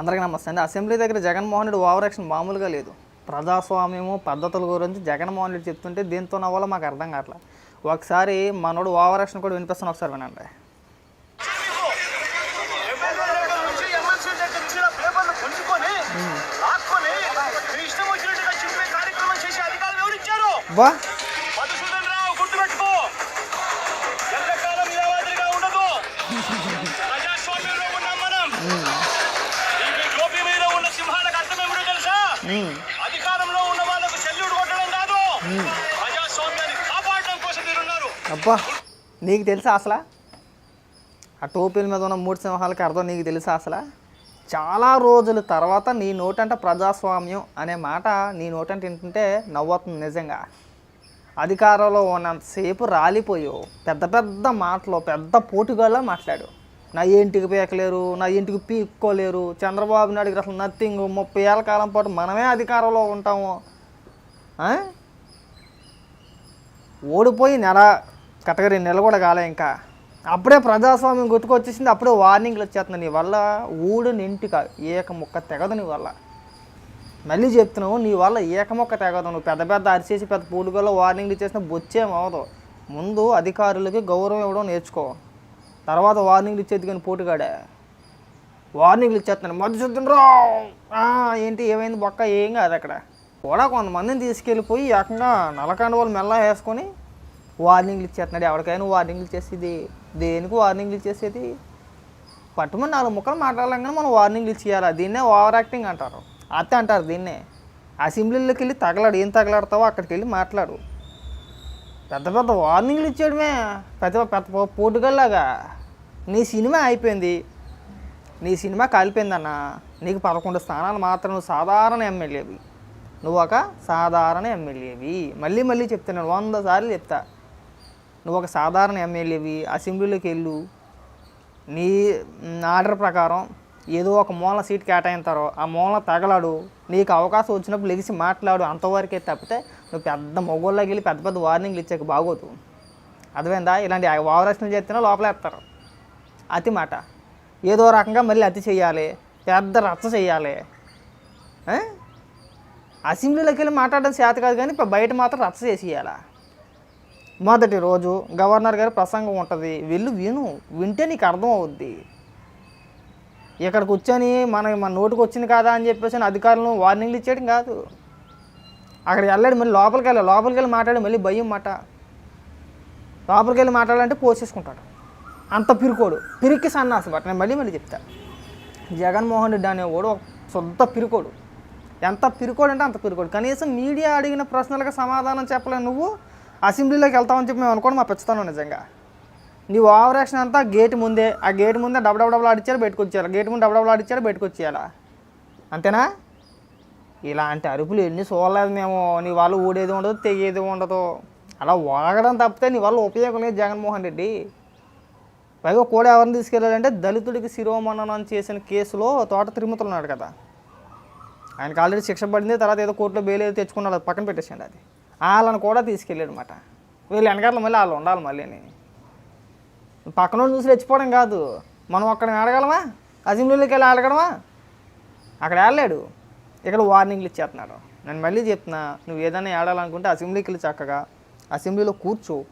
అందరికీ నమస్తే అండి. అసెంబ్లీ దగ్గర జగన్మోహన్ రెడ్డి ఓవర్ యాక్షన్ మామూలుగా లేదు. ప్రజాస్వామ్యము పద్ధతుల గురించి జగన్మోహన్ రెడ్డి చెప్తుంటే దీంతో నవ్వాలో మాకు అర్థం కావట్లేదు ఒకసారి మనోడు ఓవర్ యాక్షన్ కూడా వినిపిస్తాను ఒకసారి వినండి. దగ్గర అధికారంలో ఉన్న వాళ్ళకు చెల్లుడు కొట్టడం కాదు. ప్రజాస్వామ్యాన్ని కాపాడడం కోసం మీరున్నారు అబ్బా నీకు తెలుసా అసలు? ఆ టోపీల మీద ఉన్న మూడు సింహాలకి అర్థం నీకు తెలుసా అసలు? చాలా రోజుల తర్వాత నీ నోటంట ప్రజాస్వామ్యం అనే మాట నీ నోటంట వింటుంటే నవ్వుతుంది నిజంగా. అధికారంలో ఉన్నంతసేపు రాలిపోయావు. పెద్ద పెద్ద మాటలు పెద్ద పోటుగాళ్ళ మాట్లాడు నా ఇంటికి పీకలేరు నా ఇంటికి పీక్కోలేరు. చంద్రబాబు నాయుడుకి అసలు నథింగ్ ముప్పై ఏళ్ళ కాలం పాటు మనమే అధికారంలో ఉంటాము. ఓడిపోయి నెల కరెక్ట్గా రెండు నెలలు కూడా కాలే ఇంకా. అప్పుడే ప్రజాస్వామ్యం గుర్తుకొచ్చేసింది అప్పుడే వార్నింగ్లు వచ్చేస్తుంది నీ వల్ల ఊడు నింటిక ఏక ముక్క తెగదు నీ వల్ల. మళ్ళీ చెప్తున్నావు నీ వల్ల ఈకముక్క తెగదు. నువ్వు పెద్ద పెద్ద అరిచేసి పెద్ద పూలుగల్లో వార్నింగ్లు ఇచ్చేసిన బొచ్చేమవదు ముందు అధికారులకి గౌరవం ఇవ్వడం నేర్చుకో. తర్వాత వార్నింగ్లు ఇచ్చేది కానీ పోటుగాడే. వార్నింగ్లు ఇచ్చేస్తున్నాను మధ్య రావు ఏంటి ఏమైంది? బొక్క ఏం కాదు అక్కడ. కూడా కొంతమందిని తీసుకెళ్ళిపోయి ఏకంగా నలకండ వాళ్ళు మెల్ల వేసుకొని వార్నింగ్లు ఇచ్చేస్తున్నాడు. ఎవరికైనా వార్నింగ్లు ఇచ్చేసేది దేనికి వార్నింగ్లు ఇచ్చేసేది? పట్టుమని నాలుగు ముక్కలు మాట్లాడాలని మనం వార్నింగ్లు ఇచ్చేయాలి. దీన్నే ఓవర్ యాక్టింగ్ అంటారు. అత్తే అంటారు దీన్నే. అసెంబ్లీలోకి వెళ్ళి తగలాడు. ఏం తగలాడతావో అక్కడికి వెళ్ళి మాట్లాడు. పెద్ద పెద్ద వార్నింగ్లు ఇచ్చేయడమే. పెద్ద పెద్ద పోటుగల్లాగా నీ సినిమా అయిపోయింది. నీ సినిమా కాలిపోయిందన్న నీకు పదకొండు స్థానాలు మాత్రం నువ్వు సాధారణ ఎమ్మెల్యేవి. నువ్వు ఒక సాధారణ ఎమ్మెల్యేవి. మళ్ళీ మళ్ళీ చెప్తున్నాను వంద సార్లు చెప్తా. నువ్వు ఒక సాధారణ ఎమ్మెల్యేవి అసెంబ్లీలోకి వెళ్ళు. నీ ఆర్డర్ ప్రకారం ఏదో ఒక మూల సీట్ కేటాయింతారో ఆ మూల తగలాడు నీకు అవకాశం వచ్చినప్పుడు లెగిసి మాట్లాడు అంతవరకే తప్పితే నువ్వు పెద్ద మొగోళ్ళకి వెళ్ళి పెద్ద పెద్ద వార్నింగ్లు ఇచ్చాక బాగోదు. అర్థమైందా? ఇలాంటి ఓవరాక్షన్లు చేస్తేనే లోపలేస్తారు అతి మాట. ఏదో రకంగా మళ్ళీ అతి చేయాలి. పెద్ద రచ్చ చేయాలి. అసెంబ్లీలోకి వెళ్ళి మాట్లాడడం చేత కాదు కానీ ఇప్పుడు బయట మాత్రం రచ్చ చేసేయాలా. మొదటి రోజు గవర్నర్ గారి ప్రసంగం ఉంటుంది. వెళ్ళు విను. వింటే నీకు అర్థం అవుద్ది. ఇక్కడ కూర్చొని మన మన నోటికి వచ్చింది కాదా అని చెప్పేసి అధికారులను వార్నింగ్లు ఇచ్చేయడం కాదు. అక్కడ వెళ్ళాడు మళ్ళీ లోపలికి వెళ్ళాలి లోపలికి వెళ్ళి మాట్లాడి మళ్ళీ భయం మాట. లోపలికి వెళ్ళి మాట్లాడాలంటే పోసేసుకుంటాడు అంత పిరుకోడు. పిరికి సన్నాసి బట్ నేను మళ్ళీ మళ్ళీ చెప్తా. జగన్మోహన్ రెడ్డి అనేవాడు ఒక శుద్ధ పిరుకోడు. ఎంత పిరుకోడు అంటే అంత పిరుకోడు. కనీసం మీడియా అడిగిన ప్రశ్నలకు సమాధానం చెప్పలేను నువ్వు అసెంబ్లీలోకి వెళ్తామని చెప్పి మేము అనుకోండి మా పెంచుతాను నిజంగా. నీవు ఓవర్ యాక్షన్ అంతా గేట్ ముందే ఆ గేట్ ముందే డబ్బు డబ్బు డబ్బులు ఆడిచ్చారు పెట్టుకొచ్చేయాలి గేట్ ముందు డబ్బు డబ్బులు ఆడిచ్చారు బయటకు అంతేనా? ఇలాంటి అరుపులు ఎన్ని చూడలేదు మేము. నీ వాళ్ళు ఊడేది ఉండదు తెగేది ఉండదు. అలా వాగడం తప్పితే నీ వల్ల ఉపయోగం లేదు జగన్మోహన్ రెడ్డి. పైగా కూడా ఎవరిని తీసుకెళ్ళాడంటే దళితుడికి శిరోమణనం చేసిన కేసులో తోట తిరుమతులు ఉన్నాడు కదా. ఆయనకు ఆల్రెడీ శిక్ష పడింది తర్వాత ఏదో కోర్టులో బెయిల్ ఏదో తెచ్చుకున్నాడు అది పక్కన పెట్టేసాడు అది. వాళ్ళని కూడా తీసుకెళ్ళాడు అనమాట వీళ్ళు వెనకాల మళ్ళీ వాళ్ళు ఉండాలి మళ్ళీ పక్కన చూసి రెచ్చిపోవడం కాదు. మనం అక్కడ ఆడగలమా? అసెంబ్లీలోకి వెళ్ళి ఆడగలమా? అక్కడ ఆడలేడు. ఇక్కడ వార్నింగ్లు ఇచ్చేస్తున్నాడు. నేను మళ్ళీ చెప్తున్నా నువ్వు ఏదైనా ఆడాలనుకుంటే అసెంబ్లీకి వెళ్ళి చక్కగా అసెంబ్లీలో కూర్చో.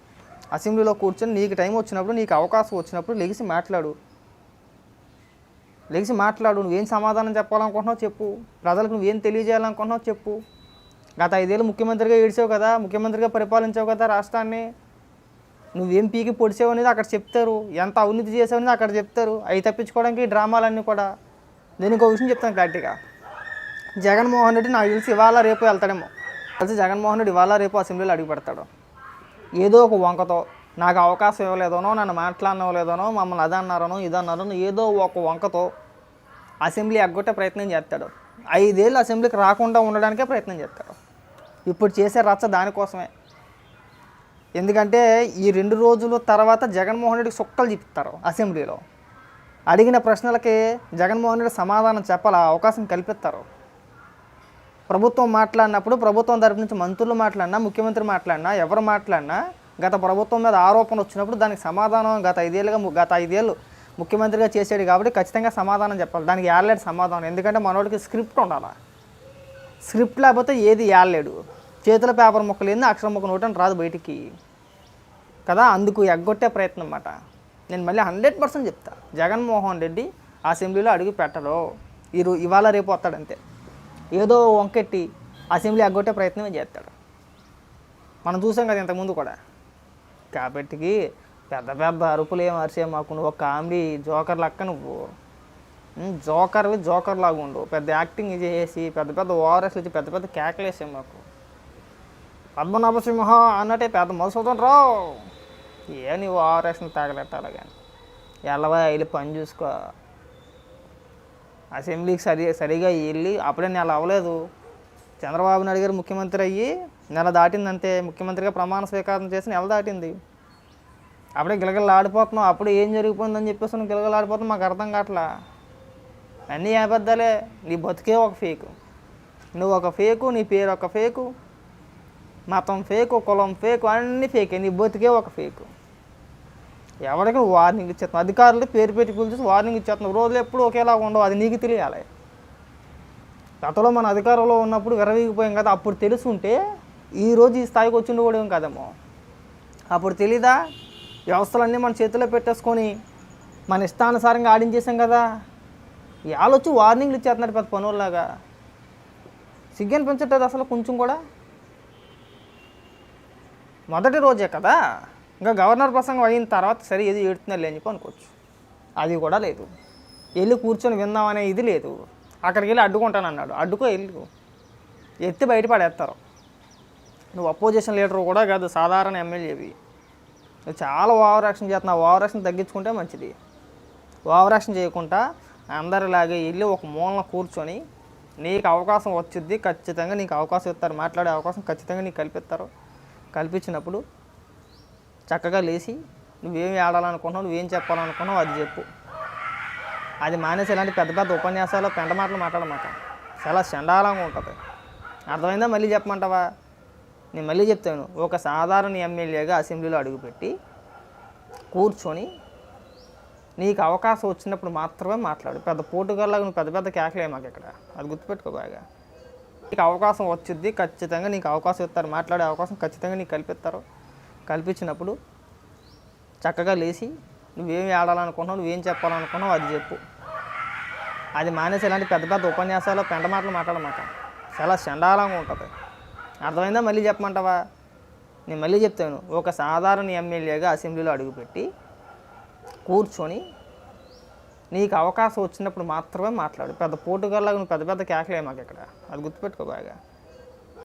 అసెంబ్లీలో కూర్చొని నీకు టైం వచ్చినప్పుడు నీకు అవకాశం వచ్చినప్పుడు లెగిసి మాట్లాడు. లెగిసి మాట్లాడు. నువ్వేం సమాధానం చెప్పాలనుకుంటున్నావు చెప్పు. ప్రజలకు నువ్వేం తెలియజేయాలనుకుంటున్నావు చెప్పు. గత ఐదేళ్ళు ముఖ్యమంత్రిగా ఏడ్చావు కదా ముఖ్యమంత్రిగా పరిపాలించావు కదా రాష్ట్రాన్ని. నువ్వేం పీకి పొడిచావు అనేది అక్కడ చెప్తారు. ఎంత అవినీతి చేసావు అనేది అక్కడ చెప్తారు. అవి తప్పించుకోవడానికి డ్రామాలన్నీ కూడా. నేను ఇంకో విషయం చెప్తాను గట్టిగా జగన్మోహన్ రెడ్డి నాకు తెలిసి ఇవాళ రేపు వెళ్తాడేమో. కలిసి జగన్మోహన్ రెడ్డి ఇవాళ రేపు అసెంబ్లీలో అడుగు పెడతాడు. ఏదో ఒక వంకతో. నాకు అవకాశం ఇవ్వలేదనో నన్ను మాట్లాడనివ్వలేదనో మమ్మల్ని అదన్నారనో ఇదన్నారనో ఏదో ఒక వంకతో అసెంబ్లీ ఎగ్గొట్టే ప్రయత్నం చేస్తాడు. ఐదేళ్ళు అసెంబ్లీకి రాకుండా ఉండడానికే ప్రయత్నం చేస్తాడు. ఇప్పుడు చేసే రచ్చ దానికోసమే. ఎందుకంటే ఈ రెండు రోజుల తర్వాత జగన్మోహన్ రెడ్డికి సుక్కలు చెప్తారు అసెంబ్లీలో. అడిగిన ప్రశ్నలకి జగన్మోహన్ రెడ్డి సమాధానం చెప్పాలి ఆ అవకాశం కల్పిస్తారు. ప్రభుత్వం మాట్లాడినప్పుడు ప్రభుత్వం తరపు నుంచి మంత్రులు మాట్లాడినా ముఖ్యమంత్రి మాట్లాడినా ఎవరు మాట్లాడినా గత ప్రభుత్వం మీద ఆరోపణ వచ్చినప్పుడు దానికి సమాధానం గత ఐదేళ్ళుగా గత ఐదేళ్ళు ముఖ్యమంత్రిగా చేసాడు కాబట్టి ఖచ్చితంగా సమాధానం చెప్పాలి. దానికి ఏడలేడు సమాధానం. ఎందుకంటే మనోడికి స్క్రిప్ట్ ఉండాలి? స్క్రిప్ట్ లేకపోతే ఏది ఏడలేడు చేతుల పేపర్ ముక్కలు ఏంది అక్షరం ముక్క నోటని రాదు బయటికి. కదా అందుకు ఎగ్గొట్టే ప్రయత్నం అన్నమాట. నేను మళ్ళీ హండ్రెడ్ పర్సెంట్ చెప్తా. జగన్మోహన్ రెడ్డి అసెంబ్లీలో అడుగు పెట్టరు. ఈరో ఇవాళ రేపు వస్తాడంతే ఏదో వంకెట్టి అసెంబ్లీ ఎగ్గొట్టే ప్రయత్నమే చేస్తాడు. మనం చూసాం కదా ఇంతకుముందు కూడా. కాబట్టి పెద్ద పెద్ద అరుపులు ఏం అరిసే మాకు నువ్వు ఒక కామెడీ జోకర్ లెక్క నువ్వు. జోకర్వి జోకర్ లాగా ఉండు. పెద్ద యాక్టింగ్ చేసి పెద్ద పెద్ద ఓఆర్ఎస్ ఇచ్చి పెద్ద పెద్ద కేకలేసే మాకు. పద్మనాభ సింహ అన్నట్టే పెద్ద మధుసూదన్ రావు ఏ నీవు ఓఆర్ఎస్ని తాగలెట్టాలి కానీ ఎల్లవా వెళ్ళి పని చూసుకో. అసెంబ్లీకి సరి సరిగా వెళ్ళి అప్పుడే నెల అవ్వలేదు. చంద్రబాబు నాయుడు గారు ముఖ్యమంత్రి అయ్యి నెల దాటిందంటే ముఖ్యమంత్రిగా ప్రమాణ స్వీకారం చేసి నెల దాటింది. అప్పుడే గిలగలు ఆడిపోతున్నాం అప్పుడు ఏం జరిగిపోయిందని చెప్పేసి నువ్వు గిలగలు ఆడిపోతున్నావు. మాకు అర్థం కావట్లా. అన్నీ అబద్ధాలే. నీ బతికే ఒక ఫేకు నువ్వు ఒక ఫేకు నీ పేరు ఒక ఫేకు మతం ఫేకు కులం ఫేకు అన్నీ ఫేకే. నీ బతికే ఒక ఫేకు. ఎవరికి వార్నింగ్ ఇచ్చేస్తున్నావు? అధికారులు పేరు పెట్టి పిలిచేసి వార్నింగ్ ఇచ్చేస్తున్నావు. రోజులు ఎప్పుడు ఒకేలా ఉండవు. అది నీకు తెలియాలి. గతంలో మన అధికారంలో ఉన్నప్పుడు విరవీగిపోయాం కదా. అప్పుడు తెలుసుంటే ఈ రోజు ఈ స్థాయికి వచ్చి ఉండకూడదు కదేమో. అప్పుడు తెలీదా? వ్యవస్థలన్నీ మన చేతిలో పెట్టేసుకొని మన ఇష్టానుసారంగా ఆడించేసాం కదా. ఇవాళ వచ్చి వార్నింగ్లు ఇచ్చేస్తున్నారు పెద్ద పనుల్లాగా. సిగ్గని పెంచట్లేదు అసలు కొంచెం కూడా. మొదటి రోజే కదా? ఇంకా గవర్నర్ ప్రసంగం అయిన తర్వాత సరే ఏది ఏడుతున్నారు అని చెప్పి అనుకోవచ్చు. అది కూడా లేదు. వెళ్ళి కూర్చొని విందామనే ఇది లేదు. అక్కడికి వెళ్ళి అడ్డుకుంటాను అన్నాడు. అడ్డుకో వెళ్ళు. ఎత్తి బయటపడేస్తారు. నువ్వు అపోజిషన్ లీడర్ కూడా కాదు సాధారణ ఎమ్మెల్యేవి. నువ్వు చాలా ఓవర్ యాక్షన్ చేస్తున్నావు. ఓవర్ యాక్షన్ తగ్గించుకుంటే మంచిది. ఓవర్ యాక్షన్ చేయకుండా అందరిలాగే వెళ్ళి ఒక మూలన కూర్చొని నీకు అవకాశం వచ్చింది ఖచ్చితంగా నీకు అవకాశం ఇస్తారు. మాట్లాడే అవకాశం ఖచ్చితంగా నీకు కల్పిస్తారు. కల్పించినప్పుడు చక్కగా లేచి నువ్వేం ఆడాలనుకుంటున్నావు నువ్వేం చెప్పాలనుకున్నావు అది చెప్పు. అది మానేసి ఇలాంటి పెద్ద పెద్ద ఉపన్యాసాలు పెంట మాటలు మాట్లాడమాట. చాలా చండాలంగా ఉంటుంది. అర్థమైందా? మళ్ళీ చెప్పమంటావా? నేను మళ్ళీ చెప్తాను. ఒక సాధారణ ఎమ్మెల్యేగా అసెంబ్లీలో అడుగుపెట్టి కూర్చొని నీకు అవకాశం వచ్చినప్పుడు మాత్రమే మాట్లాడు. పెద్ద పోటుగాళ్ళగా నువ్వు పెద్ద పెద్ద కేకలే మాకు ఇక్కడ. అది గుర్తుపెట్టుకో బాగా. నీకు అవకాశం వచ్చింది ఖచ్చితంగా నీకు అవకాశం ఇస్తారు మాట్లాడే అవకాశం ఖచ్చితంగా నీకు కల్పిస్తారు. కల్పించినప్పుడు చక్కగా లేచి నువ్వేం ఆడాలనుకుంటున్నావు నువ్వేం చెప్పాలనుకున్నావు అది చెప్పు. అది మానేసి ఇలాంటి పెద్ద పెద్ద ఉపన్యాసాలు పెంట మాటలు మాట్లాడమాట. చాలా చండాలంగా ఉంటుంది. అర్థమైందా? మళ్ళీ చెప్పమంటావా? నేను మళ్ళీ చెప్తాను. ఒక సాధారణ ఎమ్మెల్యేగా అసెంబ్లీలో అడుగుపెట్టి కూర్చొని నీకు అవకాశం వచ్చినప్పుడు మాత్రమే మాట్లాడు. పెద్ద పోటుగా నువ్వు పెద్ద పెద్ద కేకలే మాకు ఇక్కడ. అది గుర్తుపెట్టుకో బాగా.